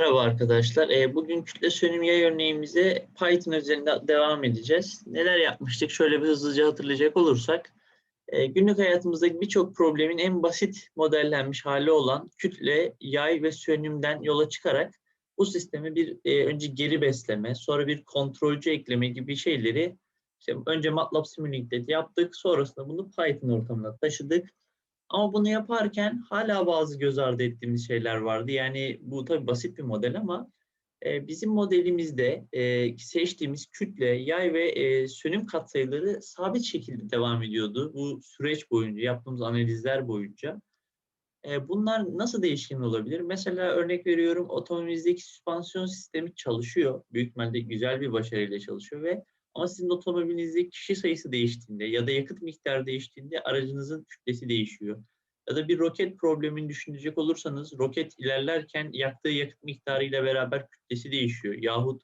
Merhaba arkadaşlar. Ee, bugün kütle sönüm yay örneğimize Python üzerinde devam edeceğiz. Neler yapmıştık? Şöyle bir hızlıca hatırlayacak olursak. e, günlük hayatımızdaki birçok problemin en basit modellenmiş hali olan kütle, yay ve sönümden yola çıkarak bu sistemi bir e, önce geri besleme, sonra bir kontrolcü ekleme gibi şeyleri işte önce MATLAB Simulated yaptık. Sonrasında bunu Python ortamına taşıdık. Ama bunu yaparken hala bazı göz ardı ettiğimiz şeyler vardı. Yani bu tabii basit bir model ama e, bizim modelimizde e, seçtiğimiz kütle, yay ve e, sönüm katsayıları sabit şekilde devam ediyordu. Bu süreç boyunca, yaptığımız analizler boyunca. E, bunlar nasıl değişken olabilir? Mesela örnek veriyorum otomobilinizdeki süspansiyon sistemi çalışıyor. Büyük ihtimalle güzel bir başarıyla çalışıyor ve ama sizin otomobilinizde kişi sayısı değiştiğinde ya da yakıt miktarı değiştiğinde aracınızın kütlesi değişiyor. Ya da bir roket problemini düşünecek olursanız roket ilerlerken yaktığı yakıt miktarıyla beraber kütlesi değişiyor. Yahut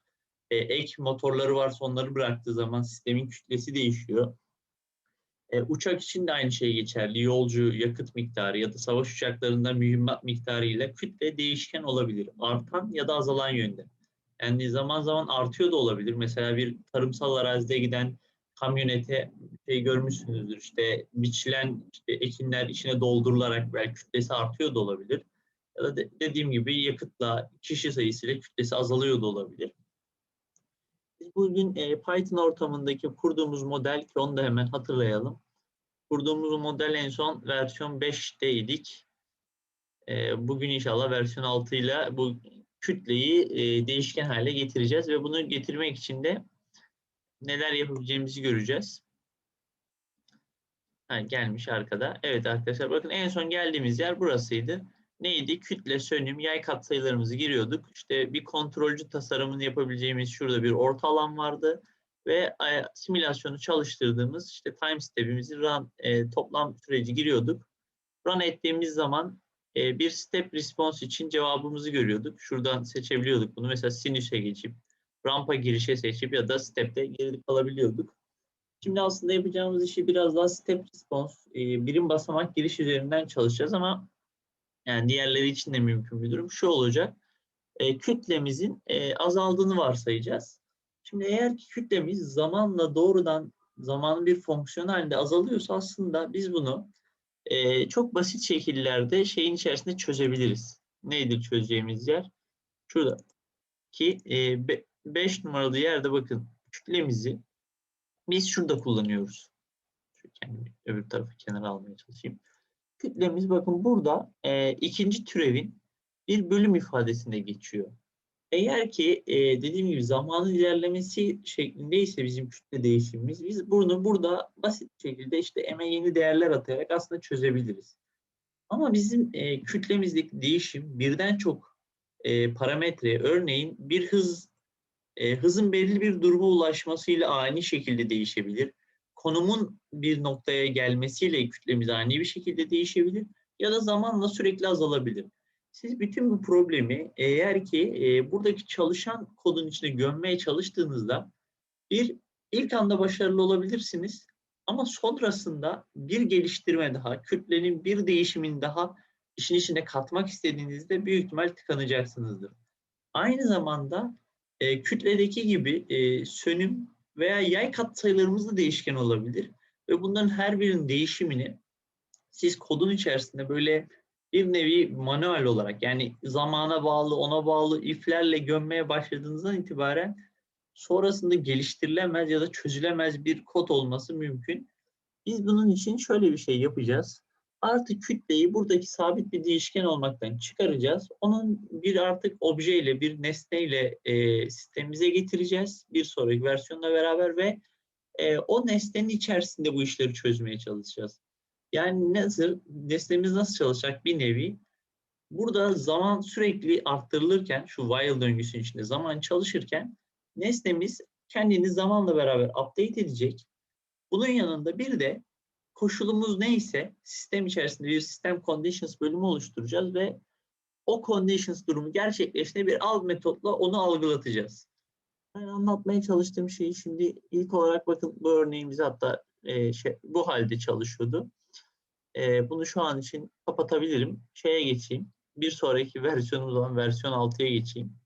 e, ek motorları varsa onları bıraktığı zaman sistemin kütlesi değişiyor. E, uçak için de aynı şey geçerli. Yolcu yakıt miktarı ya da savaş uçaklarında mühimmat miktarı ile kütle değişken olabilir. Artan ya da azalan yönde. Yani zaman zaman artıyor da olabilir. Mesela bir tarımsal arazide giden kamyonete şey görmüşsünüzdür. İşte biçilen işte ekinler içine doldurularak belki kütlesi artıyor da olabilir. Ya da de, dediğim gibi yakıtla kişi sayısıyla kütlesi azalıyor da olabilir. Biz bugün e, Python ortamındaki kurduğumuz model ki onu da hemen hatırlayalım. Kurduğumuz model en son versiyon 5'teydik. E, bugün inşallah versiyon 6 ile bu kütleyi e, değişken hale getireceğiz ve bunu getirmek için de neler yapabileceğimizi göreceğiz. Ha, gelmiş arkada. Evet arkadaşlar bakın en son geldiğimiz yer burasıydı. Neydi? Kütle, sönüm, yay katsayılarımızı giriyorduk. İşte bir kontrolcü tasarımını yapabileceğimiz şurada bir orta alan vardı. Ve e, simülasyonu çalıştırdığımız işte time step'imizi run, e, toplam süreci giriyorduk. Run ettiğimiz zaman e, bir step response için cevabımızı görüyorduk. Şuradan seçebiliyorduk bunu. Mesela sinüse geçip rampa girişe seçip ya da step'te geri kalabiliyorduk. Şimdi aslında yapacağımız işi biraz daha step response, e, birim basamak giriş üzerinden çalışacağız ama yani diğerleri için de mümkün bir durum. Şu olacak, e, kütlemizin e, azaldığını varsayacağız. Şimdi eğer ki kütlemiz zamanla doğrudan zamanın bir fonksiyon halinde azalıyorsa aslında biz bunu e, çok basit şekillerde şeyin içerisinde çözebiliriz. Neydir çözeceğimiz yer? Şurada ki e, 5 numaralı yerde bakın kütlemizi biz şurada kullanıyoruz. Şu öbür tarafı kenara almaya çalışayım. Kütlemiz bakın burada e, ikinci türevin bir bölüm ifadesinde geçiyor. Eğer ki e, dediğim gibi zamanın ilerlemesi şeklindeyse bizim kütle değişimimiz biz bunu burada basit şekilde işte eme yeni değerler atayarak aslında çözebiliriz. Ama bizim e, kütlemizdeki değişim birden çok e, parametre örneğin bir hız e, hızın belirli bir duruma ulaşmasıyla ani şekilde değişebilir. Konumun bir noktaya gelmesiyle kütlemiz ani bir şekilde değişebilir ya da zamanla sürekli azalabilir. Siz bütün bu problemi eğer ki e, buradaki çalışan kodun içine gömmeye çalıştığınızda bir ilk anda başarılı olabilirsiniz ama sonrasında bir geliştirme daha, kütlenin bir değişimin daha işin içine katmak istediğinizde büyük ihtimal tıkanacaksınızdır. Aynı zamanda e, kütledeki gibi e, sönüm veya yay katsayılarımız da değişken olabilir. Ve bunların her birinin değişimini siz kodun içerisinde böyle bir nevi manuel olarak yani zamana bağlı, ona bağlı iflerle gömmeye başladığınızdan itibaren sonrasında geliştirilemez ya da çözülemez bir kod olması mümkün. Biz bunun için şöyle bir şey yapacağız artı kütleyi buradaki sabit bir değişken olmaktan çıkaracağız. Onun bir artık objeyle, bir nesneyle e, sistemimize getireceğiz. Bir sonraki versiyonla beraber ve e, o nesnenin içerisinde bu işleri çözmeye çalışacağız. Yani nasıl, nesnemiz nasıl çalışacak bir nevi? Burada zaman sürekli arttırılırken, şu while döngüsünün içinde zaman çalışırken nesnemiz kendini zamanla beraber update edecek. Bunun yanında bir de koşulumuz neyse sistem içerisinde bir sistem conditions bölümü oluşturacağız ve o conditions durumu gerçekleştiğinde bir alt metotla onu algılatacağız. Ben anlatmaya çalıştığım şeyi şimdi ilk olarak bakın bu örneğimiz hatta e, şey, bu halde çalışıyordu. E, bunu şu an için kapatabilirim. Şeye geçeyim. bir sonraki versiyonumuz olan versiyon 6'ya geçeyim.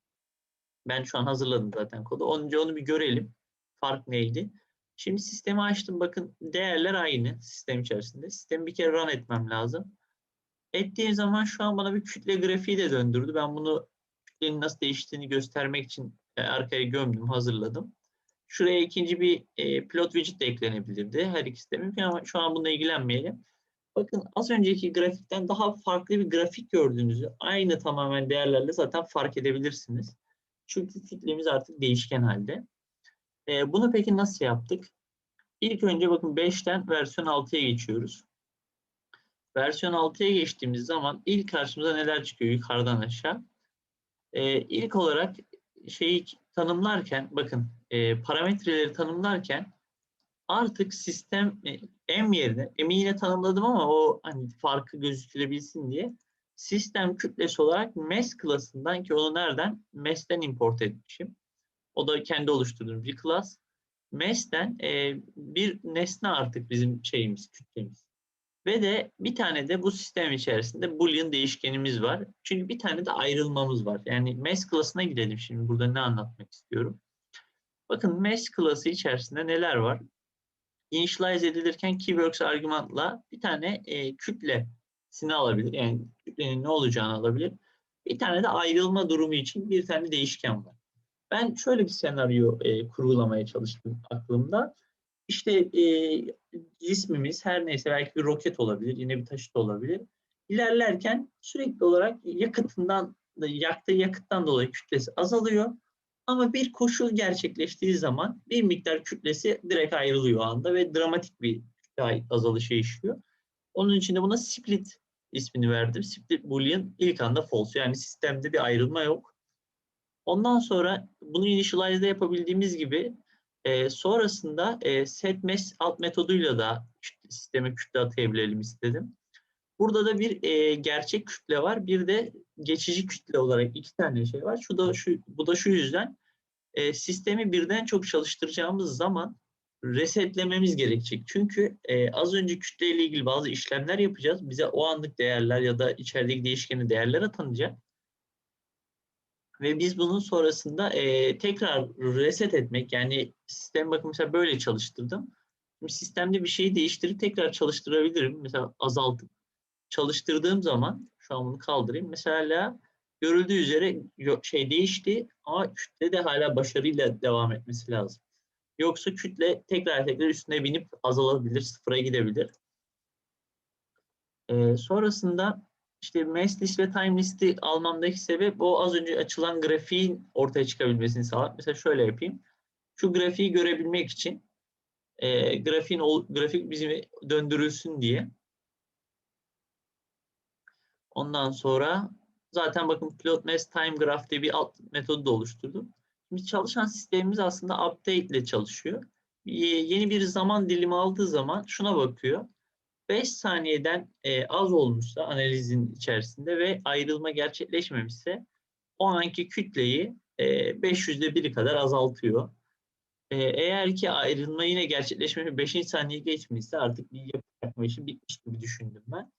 Ben şu an hazırladım zaten kodu. Önce onu bir görelim. Fark neydi? Şimdi sistemi açtım. Bakın değerler aynı sistem içerisinde. Sistemi bir kere run etmem lazım. Ettiğim zaman şu an bana bir kütle grafiği de döndürdü. Ben bunu kütlenin nasıl değiştiğini göstermek için e, arkaya gömdüm, hazırladım. Şuraya ikinci bir e, plot widget de eklenebilirdi. Her ikisi de mümkün ama şu an bununla ilgilenmeyelim. Bakın az önceki grafikten daha farklı bir grafik gördüğünüzü aynı tamamen değerlerle zaten fark edebilirsiniz. Çünkü kütlemiz artık değişken halde. E, bunu peki nasıl yaptık? İlk önce bakın 5'ten versiyon 6'ya geçiyoruz. Versiyon 6'ya geçtiğimiz zaman ilk karşımıza neler çıkıyor yukarıdan aşağı? E, ilk olarak şeyi tanımlarken bakın e, parametreleri tanımlarken artık sistem e, m yerine m'i yine tanımladım ama o hani farkı gözükülebilsin diye sistem kütlesi olarak mes klasından ki onu nereden? Mes'ten import etmişim. O da kendi oluşturduğum bir klas. Mes'ten e, bir nesne artık bizim şeyimiz, kütlemiz. Ve de bir tane de bu sistem içerisinde boolean değişkenimiz var. Çünkü bir tane de ayrılmamız var. Yani mes klasına gidelim şimdi. Burada ne anlatmak istiyorum? Bakın mes klası içerisinde neler var? Initialize edilirken keywords argümanla bir tane e, kütlesini alabilir. Yani kütlenin ne olacağını alabilir. Bir tane de ayrılma durumu için bir tane değişken var. Ben şöyle bir senaryo e, kurgulamaya çalıştım aklımda. İşte e, cismimiz her neyse belki bir roket olabilir, yine bir taşıt olabilir. İlerlerken sürekli olarak yakıtından, yaktığı yakıttan dolayı kütlesi azalıyor. Ama bir koşul gerçekleştiği zaman bir miktar kütlesi direkt ayrılıyor anda ve dramatik bir azalışı yaşıyor. Onun için de buna split ismini verdim. Split boolean ilk anda false. Yani sistemde bir ayrılma yok. Ondan sonra bunu initialize'de yapabildiğimiz gibi e, sonrasında e, setMes alt metoduyla da sisteme kütle atayabilelim istedim. Burada da bir e, gerçek kütle var, bir de geçici kütle olarak iki tane şey var. Şu da şu bu da şu yüzden e, sistemi birden çok çalıştıracağımız zaman resetlememiz gerekecek. Çünkü e, az önce kütleyle ilgili bazı işlemler yapacağız. Bize o anlık değerler ya da içerideki değişkeni değerler atanacak. Ve biz bunun sonrasında e, tekrar reset etmek yani sistem bakın mesela böyle çalıştırdım. Şimdi sistemde bir şeyi değiştirip tekrar çalıştırabilirim. Mesela azaltıp çalıştırdığım zaman şu an bunu kaldırayım. Mesela görüldüğü üzere şey değişti ama kütle de hala başarıyla devam etmesi lazım. Yoksa kütle tekrar tekrar üstüne binip azalabilir, sıfıra gidebilir. Ee, sonrasında işte mass ve time list'i almamdaki sebep o az önce açılan grafiğin ortaya çıkabilmesini sağlar. Mesela şöyle yapayım. Şu grafiği görebilmek için e, grafiğin grafik bizim döndürülsün diye. Ondan sonra zaten bakın plot mass time graph diye bir alt metodu da oluşturdum. Şimdi çalışan sistemimiz aslında update ile çalışıyor. Yeni bir zaman dilimi aldığı zaman şuna bakıyor. 5 saniyeden e, az olmuşsa analizin içerisinde ve ayrılma gerçekleşmemişse o anki kütleyi e, 500'de biri kadar azaltıyor. E, eğer ki ayrılma yine gerçekleşmemiş 5. saniye geçmişse artık bir yapı işi bitmiş gibi düşündüm ben.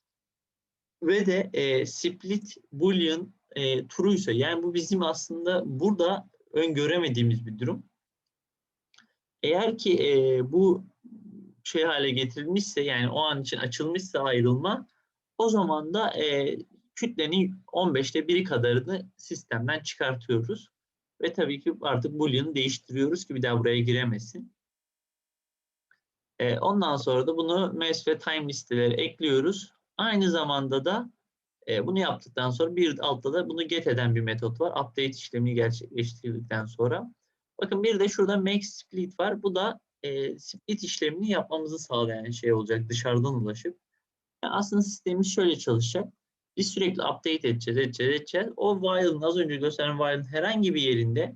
Ve de e, split boolean e, turuysa yani bu bizim aslında burada öngöremediğimiz bir durum. Eğer ki e, bu şey hale getirilmişse yani o an için açılmışsa ayrılma o zaman da e, kütlenin 15'te biri kadarını sistemden çıkartıyoruz. Ve tabii ki artık boolean'ı değiştiriyoruz ki bir daha buraya giremesin. E, ondan sonra da bunu mass ve time listeleri ekliyoruz. Aynı zamanda da e, bunu yaptıktan sonra bir altta da bunu get eden bir metot var. Update işlemini gerçekleştirdikten sonra. Bakın bir de şurada make split var. Bu da e, split işlemini yapmamızı sağlayan şey olacak dışarıdan ulaşıp. Yani aslında sistemimiz şöyle çalışacak. Biz sürekli update edeceğiz, edeceğiz, edeceğiz. O while'ın az önce gösteren while'ın herhangi bir yerinde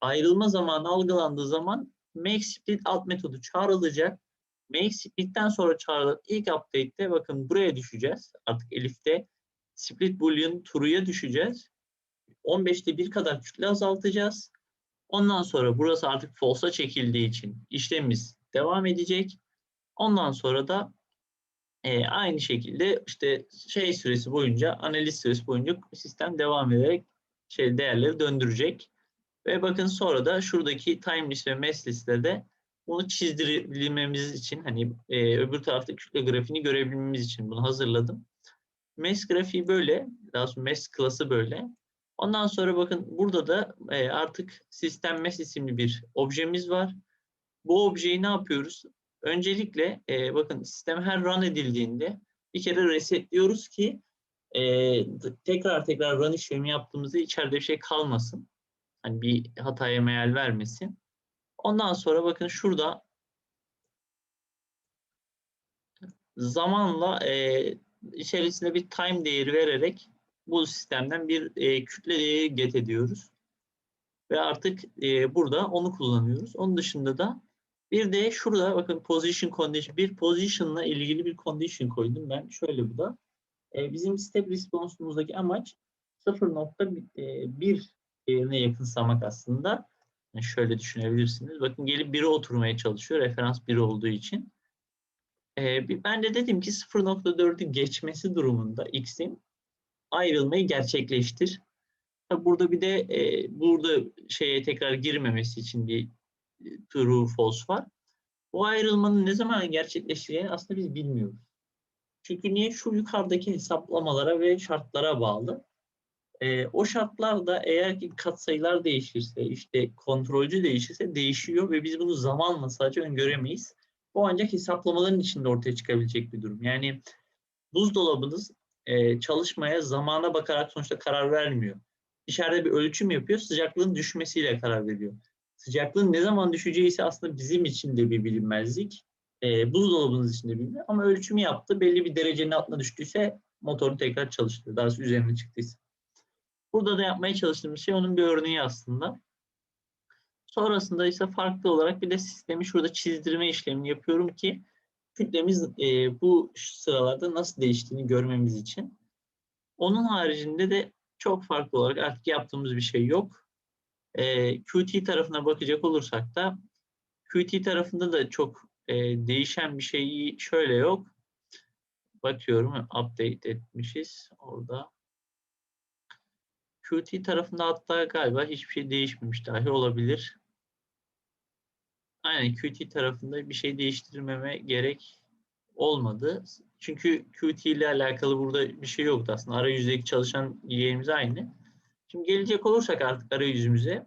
ayrılma zamanı algılandığı zaman make split alt metodu çağrılacak. Make split'ten sonra çağrılan ilk update'te bakın buraya düşeceğiz. Artık Elif'te split boolean true'ya düşeceğiz. 15'te bir kadar kütle azaltacağız. Ondan sonra burası artık false'a çekildiği için işlemimiz devam edecek. Ondan sonra da E, aynı şekilde işte şey süresi boyunca, analiz süresi boyunca sistem devam ederek şey değerleri döndürecek. Ve bakın sonra da şuradaki time list ve mass listede bunu çizdirebilmemiz için hani e, öbür tarafta kütle grafiğini görebilmemiz için bunu hazırladım. Mass grafiği böyle, daha sonra mass klası böyle. Ondan sonra bakın burada da e, artık sistem mass isimli bir objemiz var. Bu objeyi ne yapıyoruz? Öncelikle e, bakın sistem her run edildiğinde bir kere resetliyoruz ki e, tekrar tekrar run işlemi yaptığımızda içeride bir şey kalmasın. Hani bir hataya meal vermesin. Ondan sonra bakın şurada zamanla e, içerisinde bir time değeri vererek bu sistemden bir e, kütle değeri get ediyoruz. Ve artık e, burada onu kullanıyoruz. Onun dışında da bir de şurada bakın position condition bir position'la ilgili bir condition koydum ben. Şöyle bu da. E, bizim step response'umuzdaki amaç 0.1 değerine yakınsamak aslında. Yani şöyle düşünebilirsiniz. Bakın gelip 1'e oturmaya çalışıyor. Referans 1 olduğu için. E, ben de dedim ki 0.4'ü geçmesi durumunda x'in ayrılmayı gerçekleştir. Burada bir de e, burada şeye tekrar girmemesi için bir e, true false var. Bu ayrılmanın ne zaman gerçekleşeceğini aslında biz bilmiyoruz. Çünkü niye? Şu yukarıdaki hesaplamalara ve şartlara bağlı. E, o şartlarda eğer ki katsayılar değişirse, işte kontrolcü değişirse değişiyor ve biz bunu zamanla sadece öngöremeyiz. Bu ancak hesaplamaların içinde ortaya çıkabilecek bir durum. Yani buzdolabınız e, çalışmaya zamana bakarak sonuçta karar vermiyor. İçeride bir ölçüm yapıyor, sıcaklığın düşmesiyle karar veriyor. Sıcaklığın ne zaman düşeceği ise aslında bizim için de bir bilinmezlik. E, buzdolabınız için de bilinmez ama ölçümü yaptı. Belli bir derecenin altına düştüyse motoru tekrar çalıştırıyor. Daha üzerine çıktıysa. Burada da yapmaya çalıştığımız şey onun bir örneği aslında. Sonrasında ise farklı olarak bir de sistemi şurada çizdirme işlemini yapıyorum ki kütlemiz e, bu sıralarda nasıl değiştiğini görmemiz için. Onun haricinde de çok farklı olarak artık yaptığımız bir şey yok. E, Qt tarafına bakacak olursak da Qt tarafında da çok e, değişen bir şey şöyle yok. Bakıyorum update etmişiz orada. Qt tarafında hatta galiba hiçbir şey değişmemiş dahi olabilir. Aynen Qt tarafında bir şey değiştirmeme gerek olmadı. Çünkü Qt ile alakalı burada bir şey yoktu aslında. Arayüzdeki çalışan yerimiz aynı. Şimdi gelecek olursak artık arayüzümüze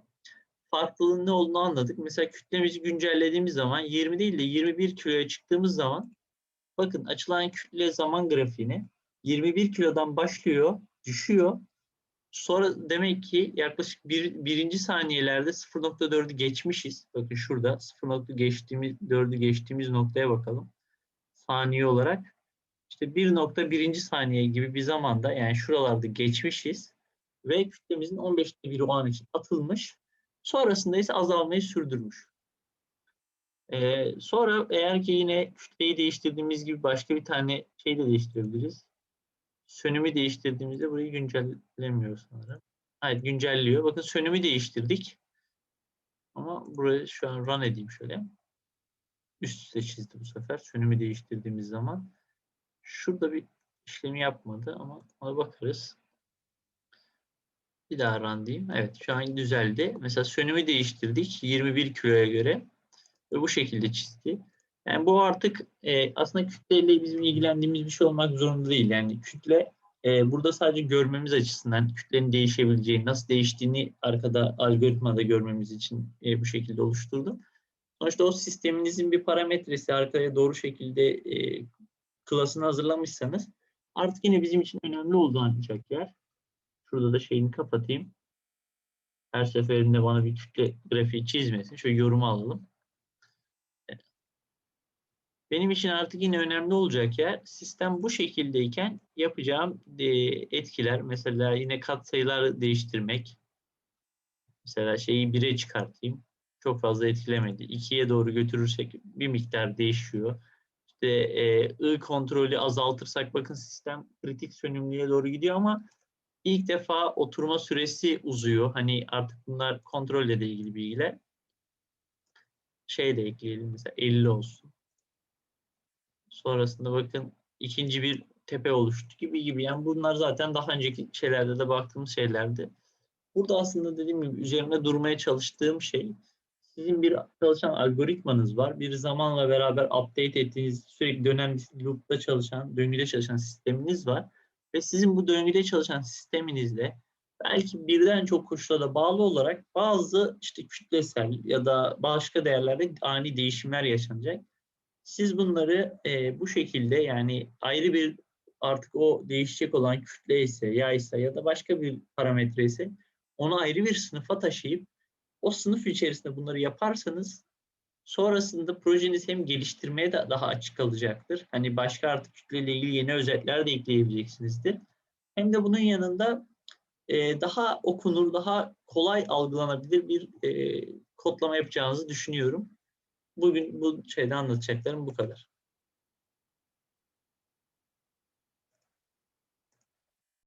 farklılığın ne olduğunu anladık. Mesela kütlemizi güncellediğimiz zaman 20 değil de 21 kiloya çıktığımız zaman bakın açılan kütle zaman grafiğini 21 kilodan başlıyor, düşüyor Sonra demek ki yaklaşık bir, birinci saniyelerde 0.4'ü geçmişiz. Bakın şurada 0.4'ü geçtiğimiz, 4'ü geçtiğimiz noktaya bakalım. Saniye olarak. İşte 1.1. saniye gibi bir zamanda yani şuralarda geçmişiz. Ve kütlemizin 15'te biri o an için atılmış. Sonrasında ise azalmayı sürdürmüş. Ee, sonra eğer ki yine kütleyi değiştirdiğimiz gibi başka bir tane şey de değiştirebiliriz sönümü değiştirdiğimizde burayı güncellemiyor sanırım. Hayır güncelliyor. Bakın sönümü değiştirdik. Ama burayı şu an run edeyim şöyle. Üst üste çizdi bu sefer. Sönümü değiştirdiğimiz zaman. Şurada bir işlemi yapmadı ama ona bakarız. Bir daha run diyeyim. Evet şu an düzeldi. Mesela sönümü değiştirdik 21 kiloya göre. Ve bu şekilde çizdi. Yani bu artık e, aslında kütleyle bizim ilgilendiğimiz bir şey olmak zorunda değil. Yani kütle e, burada sadece görmemiz açısından kütlenin değişebileceği, nasıl değiştiğini arkada algoritmada görmemiz için e, bu şekilde oluşturdum. Sonuçta o sisteminizin bir parametresi arkaya doğru şekilde e, klasını hazırlamışsanız artık yine bizim için önemli olduğu ancak yer. Şurada da şeyini kapatayım. Her seferinde bana bir kütle grafiği çizmesin. Şöyle yorumu alalım. Benim için artık yine önemli olacak yer sistem bu şekildeyken yapacağım e, etkiler. Mesela yine katsayılar değiştirmek. Mesela şeyi 1'e çıkartayım. Çok fazla etkilemedi. 2'ye doğru götürürsek bir miktar değişiyor. İşte e, I kontrolü azaltırsak bakın sistem kritik sönümlüğe doğru gidiyor ama ilk defa oturma süresi uzuyor. Hani artık bunlar kontrolle de ilgili bilgiler. Şey de ekleyelim mesela 50 olsun. Sonrasında bakın ikinci bir tepe oluştu gibi gibi. Yani bunlar zaten daha önceki şeylerde de baktığımız şeylerdi. Burada aslında dediğim gibi üzerine durmaya çalıştığım şey sizin bir çalışan algoritmanız var. Bir zamanla beraber update ettiğiniz sürekli dönen bir loop'ta çalışan, döngüde çalışan sisteminiz var. Ve sizin bu döngüde çalışan sisteminizle belki birden çok koşula da bağlı olarak bazı işte kütlesel ya da başka değerlerde ani değişimler yaşanacak. Siz bunları e, bu şekilde yani ayrı bir artık o değişecek olan kütle ise, yağ ise ya da başka bir parametre ise onu ayrı bir sınıfa taşıyıp o sınıf içerisinde bunları yaparsanız sonrasında projeniz hem geliştirmeye de daha açık kalacaktır. Hani başka artık kütleyle ilgili yeni özetler de ekleyebileceksinizdir. Hem de bunun yanında e, daha okunur, daha kolay algılanabilir bir e, kodlama yapacağınızı düşünüyorum. Bugün bu şeyde anlatacaklarım bu kadar.